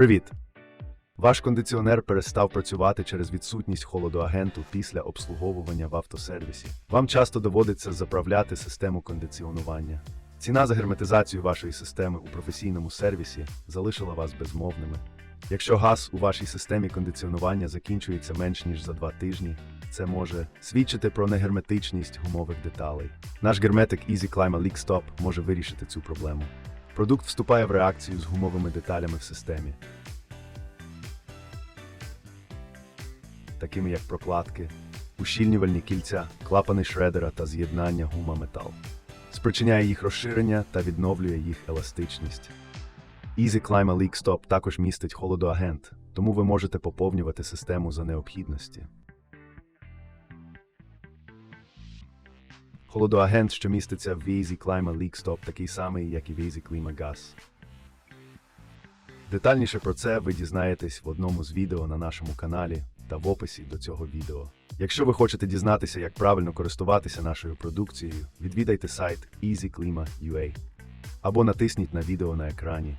Привіт! Ваш кондиціонер перестав працювати через відсутність холодоагенту після обслуговування в автосервісі. Вам часто доводиться заправляти систему кондиціонування. Ціна за герметизацію вашої системи у професійному сервісі залишила вас безмовними. Якщо газ у вашій системі кондиціонування закінчується менш ніж за два тижні, це може свідчити про негерметичність гумових деталей. Наш герметик Easy Climate Leak Stop може вирішити цю проблему. Продукт вступає в реакцію з гумовими деталями в системі, такими як прокладки, ущільнювальні кільця, клапани шредера та з'єднання гума-метал. Спричиняє їх розширення та відновлює їх еластичність. Easy Climate Leak Stop також містить холодоагент, тому ви можете поповнювати систему за необхідності. Холодоагент, що міститься в Easy Climate Leak Stop, такий самий, як і в Easy Clima Gas. Детальніше про це ви дізнаєтесь в одному з відео на нашому каналі та в описі до цього відео. Якщо ви хочете дізнатися, як правильно користуватися нашою продукцією, відвідайте сайт EasyClima.ua або натисніть на відео на екрані.